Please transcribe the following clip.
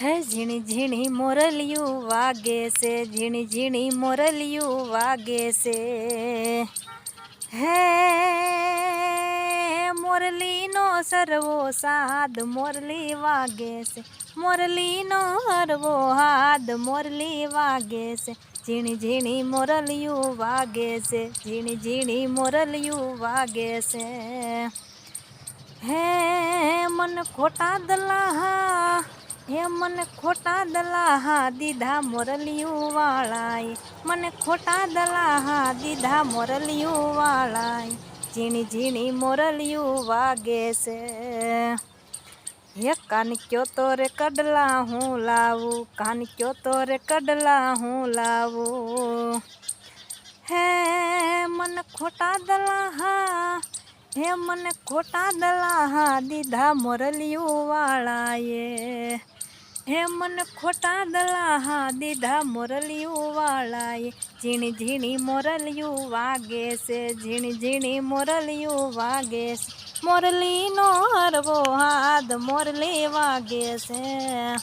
હે ઝીણી ઝીણી મોરલિયું વાગે છે ઝીણી ઝીણી મોરલિયું વાગે છે હે મોરલીનો સરવો સાદ મોરલી વાગે છે મોરલીનો હરવો હાદ મોરલી વાગે છે ઝીણી ઝીણી મોરલિયું વાગે છે ઝીણી ઝીણી મોરલિયું વાગે છે હે મન ખોટા દલાહા હે મને ખોટા દલાહા દીધા મોરલિયું વાળાએ મને ખોટા દલાહા દીધા મોરલિયું વાળાએ ઝીણી ઝીણી મોરલિયું વાગે છે હે કાન કયો તો રે કડલા હું લાવું કાન કયો તો રે કડલા હું લાવું હે મને ખોટા દલાહા હે મને ખોટા દલાહા દીધા મોરલિયું વાળાએ હે મને ખોટા દલાહા દીધા મોરલિયું વાળાએ. ઝીણી ઝીણી મોરલિયું વાગે છે, ઝીણી ઝીણી મોરલિયું વાગે છે. મોરલીનો હરવો હાથ મોરલી વાગે છે.